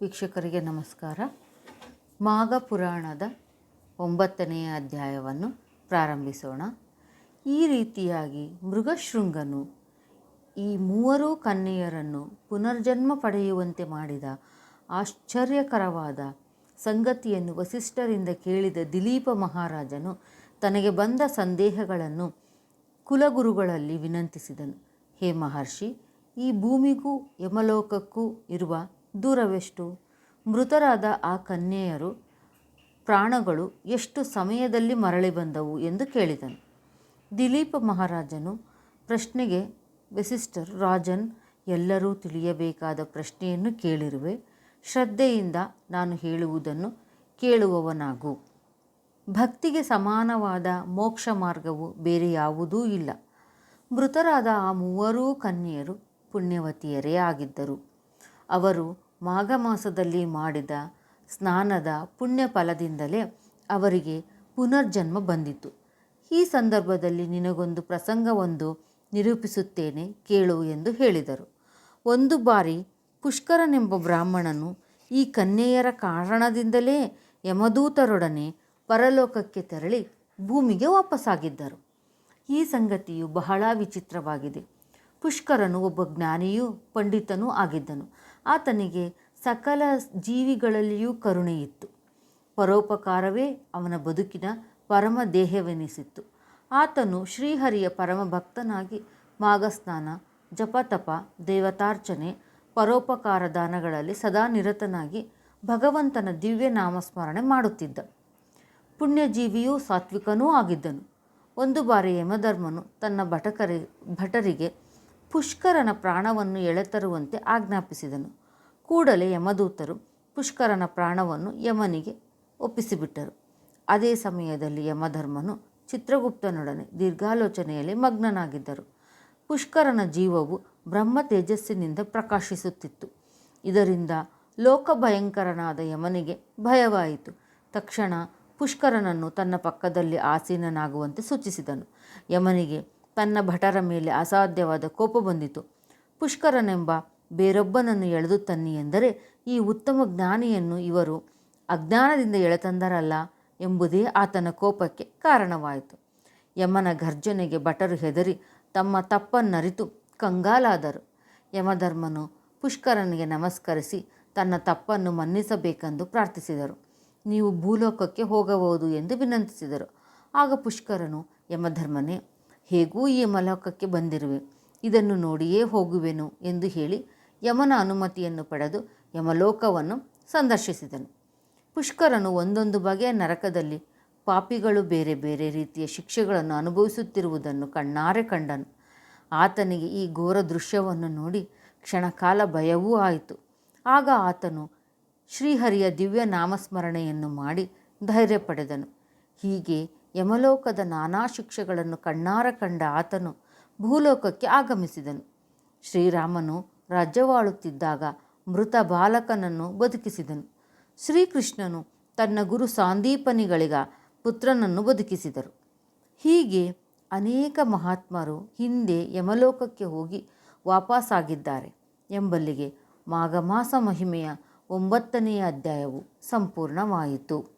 ವೀಕ್ಷಕರಿಗೆ ನಮಸ್ಕಾರ. ಮಾಘ ಪುರಾಣದ ಒಂಬತ್ತನೆಯ ಅಧ್ಯಾಯವನ್ನು ಪ್ರಾರಂಭಿಸೋಣ. ಈ ರೀತಿಯಾಗಿ ಮೃಗಶೃಂಗನು ಈ ಮೂವರೂ ಕನ್ನೆಯರನ್ನು ಪುನರ್ಜನ್ಮ ಪಡೆಯುವಂತೆ ಮಾಡಿದ ಆಶ್ಚರ್ಯಕರವಾದ ಸಂಗತಿಯನ್ನು ವಸಿಷ್ಠರಿಂದ ಕೇಳಿದ ದಿಲೀಪ ಮಹಾರಾಜನು ತನಗೆ ಬಂದ ಸಂದೇಹಗಳನ್ನು ಕುಲಗುರುಗಳಲ್ಲಿ ವಿನಂತಿಸಿದನು. ಹೇ ಮಹರ್ಷಿ, ಈ ಭೂಮಿಗೂ ಯಮಲೋಕಕ್ಕೂ ಇರುವ ದೂರವೆಷ್ಟು? ಮೃತರಾದ ಆ ಕನ್ಯೆಯರು ಪ್ರಾಣಗಳು ಎಷ್ಟು ಸಮಯದಲ್ಲಿ ಮರಳಿ ಬಂದವು ಎಂದು ಕೇಳಿದನು. ದಿಲೀಪ ಮಹಾರಾಜನು ಪ್ರಶ್ನೆಗೆ ವಸಿಷ್ಠರು ರಾಜನ್, ಎಲ್ಲರೂ ತಿಳಿಯಬೇಕಾದ ಪ್ರಶ್ನೆಯನ್ನು ಕೇಳಿರುವೆ. ಶ್ರದ್ಧೆಯಿಂದ ನಾನು ಹೇಳುವುದನ್ನು ಕೇಳುವವನಾಗು. ಭಕ್ತಿಗೆ ಸಮಾನವಾದ ಮೋಕ್ಷ ಮಾರ್ಗವು ಬೇರೆ ಯಾವುದೂ ಇಲ್ಲ. ಮೃತರಾದ ಆ ಮೂವರೂ ಕನ್ಯೆಯರು ಪುಣ್ಯವತಿಯರೇ ಆಗಿದ್ದರು. ಅವರು ಮಾಘ ಮಾಸದಲ್ಲಿ ಮಾಡಿದ ಸ್ನಾನದ ಪುಣ್ಯ ಫಲದಿಂದಲೇ ಅವರಿಗೆ ಪುನರ್ಜನ್ಮ ಬಂದಿತು. ಈ ಸಂದರ್ಭದಲ್ಲಿ ನಿನಗೊಂದು ಪ್ರಸಂಗವೊಂದು ನಿರೂಪಿಸುತ್ತೇನೆ ಕೇಳು ಎಂದು ಹೇಳಿದರು. ಒಂದು ಬಾರಿ ಪುಷ್ಕರನೆಂಬ ಬ್ರಾಹ್ಮಣನು ಈ ಕನ್ಯೆಯರ ಕಾರಣದಿಂದಲೇ ಯಮದೂತರೊಡನೆ ಪರಲೋಕಕ್ಕೆ ತೆರಳಿ ಭೂಮಿಗೆ ವಾಪಸ್ಸಾಗಿದ್ದರು. ಈ ಸಂಗತಿಯು ಬಹಳ ವಿಚಿತ್ರವಾಗಿದೆ. ಪುಷ್ಕರನು ಒಬ್ಬ ಜ್ಞಾನಿಯೂ ಪಂಡಿತನೂ ಆಗಿದ್ದನು. ಆತನಿಗೆ ಸಕಲ ಜೀವಿಗಳಲ್ಲಿಯೂ ಕರುಣೆಯಿತ್ತು. ಪರೋಪಕಾರವೇ ಅವನ ಬದುಕಿನ ಪರಮ ದೇಹವೆನಿಸಿತ್ತು. ಆತನು ಶ್ರೀಹರಿಯ ಪರಮ ಭಕ್ತನಾಗಿ ಮಾಘಸ್ನಾನ, ಜಪತಪ, ದೇವತಾರ್ಚನೆ, ಪರೋಪಕಾರ ದಾನಗಳಲ್ಲಿ ಸದಾ ನಿರತನಾಗಿ ಭಗವಂತನ ದಿವ್ಯ ನಾಮಸ್ಮರಣೆ ಮಾಡುತ್ತಿದ್ದ. ಪುಣ್ಯಜೀವಿಯೂ ಸಾತ್ವಿಕನೂ ಆಗಿದ್ದನು. ಒಂದು ಬಾರಿ ಯಮಧರ್ಮನು ತನ್ನ ಭಟಕರಿ ಭಟರಿಗೆ ಪುಷ್ಕರನ ಪ್ರಾಣವನ್ನು ಎಳೆತರುವಂತೆ ಆಜ್ಞಾಪಿಸಿದನು. ಕೂಡಲೇ ಯಮದೂತರು ಪುಷ್ಕರನ ಪ್ರಾಣವನ್ನು ಯಮನಿಗೆ ಒಪ್ಪಿಸಿಬಿಟ್ಟರು. ಅದೇ ಸಮಯದಲ್ಲಿ ಯಮಧರ್ಮನು ಚಿತ್ರಗುಪ್ತನೊಡನೆ ದೀರ್ಘಾಲೋಚನೆಯಲ್ಲಿ ಮಗ್ನನಾಗಿದ್ದರು. ಪುಷ್ಕರನ ಜೀವವು ಬ್ರಹ್ಮ ತೇಜಸ್ಸಿನಿಂದ ಪ್ರಕಾಶಿಸುತ್ತಿತ್ತು. ಇದರಿಂದ ಲೋಕಭಯಂಕರನಾದ ಯಮನಿಗೆ ಭಯವಾಯಿತು. ತಕ್ಷಣ ಪುಷ್ಕರನನ್ನು ತನ್ನ ಪಕ್ಕದಲ್ಲಿ ಆಸೀನನಾಗುವಂತೆ ಸೂಚಿಸಿದನು. ಯಮನಿಗೆ ತನ್ನ ಭಟರ ಮೇಲೆ ಅಸಾಧ್ಯವಾದ ಕೋಪ ಬಂದಿತು. ಪುಷ್ಕರನೆಂಬ ಬೇರೊಬ್ಬನನ್ನು ಎಳೆದು ತನ್ನಿ ಎಂದರೆ ಈ ಉತ್ತಮ ಜ್ಞಾನಿಯನ್ನು ಇವರು ಅಜ್ಞಾನದಿಂದ ಎಳೆತಂದರಲ್ಲ ಎಂಬುದೇ ಆತನ ಕೋಪಕ್ಕೆ ಕಾರಣವಾಯಿತು. ಯಮನ ಗರ್ಜನೆಗೆ ಭಟರು ಹೆದರಿ ತಮ್ಮ ತಪ್ಪನ್ನರಿತು, ಕಂಗಾಲಾದರು. ಯಮಧರ್ಮನು ಪುಷ್ಕರನಿಗೆ ನಮಸ್ಕರಿಸಿ ತನ್ನ ತಪ್ಪನ್ನು ಮನ್ನಿಸಬೇಕೆಂದು ಪ್ರಾರ್ಥಿಸಿದರು. ನೀವು ಭೂಲೋಕಕ್ಕೆ ಹೋಗಬಹುದು ಎಂದು ವಿನಂತಿಸಿದರು. ಆಗ ಪುಷ್ಕರನು ಯಮಧರ್ಮನೇ ಹೇಗೂ ಈ ಯಮಲೋಕಕ್ಕೆ ಬಂದಿರುವೆ. ಇದನ್ನು ನೋಡಿಯೇ ಹೋಗುವೆನು ಎಂದು ಹೇಳಿ ಯಮನ ಅನುಮತಿಯನ್ನು ಪಡೆದು ಯಮಲೋಕವನ್ನು ಸಂದರ್ಶಿಸಿದನು. ಪುಷ್ಕರನು ಒಂದೊಂದು ಬಗೆಯ ನರಕದಲ್ಲಿ ಪಾಪಿಗಳು ಬೇರೆ ಬೇರೆ ರೀತಿಯ ಶಿಕ್ಷೆಗಳನ್ನು ಅನುಭವಿಸುತ್ತಿರುವುದನ್ನು ಕಣ್ಣಾರೆ ಕಂಡನು. ಆತನಿಗೆ ಈ ಘೋರ ದೃಶ್ಯವನ್ನು ನೋಡಿ ಕ್ಷಣಕಾಲ ಭಯವೂ ಆಯಿತು. ಆಗ ಆತನು ಶ್ರೀಹರಿಯ ದಿವ್ಯ ನಾಮಸ್ಮರಣೆಯನ್ನು ಮಾಡಿ ಧೈರ್ಯ ಪಡೆದನು ಹೀಗೆ ಯಮಲೋಕದ ನಾನಾ ಶಿಕ್ಷೆಗಳನ್ನು ಕಣ್ಣಾರ ಕಂಡ ಆತನು ಭೂಲೋಕಕ್ಕೆ ಆಗಮಿಸಿದನು. ಶ್ರೀರಾಮನು ರಾಜ್ಯವಾಳುತ್ತಿದ್ದಾಗ ಮೃತ ಬಾಲಕನನ್ನು ಬದುಕಿಸಿದನು. ಶ್ರೀಕೃಷ್ಣನು ತನ್ನ ಗುರು ಸಾಂದೀಪನಿಗಳಿಗ ಪುತ್ರನನ್ನು ಬದುಕಿಸಿದರು. ಹೀಗೆ ಅನೇಕ ಮಹಾತ್ಮರು ಹಿಂದೆ ಯಮಲೋಕಕ್ಕೆ ಹೋಗಿ ವಾಪಸ್ಸಾಗಿದ್ದಾರೆ ಎಂಬಲ್ಲಿಗೆ ಮಾಘಮಾಸ ಮಹಿಮೆಯ ಒಂಬತ್ತನೆಯ ಅಧ್ಯಾಯವು ಸಂಪೂರ್ಣವಾಯಿತು.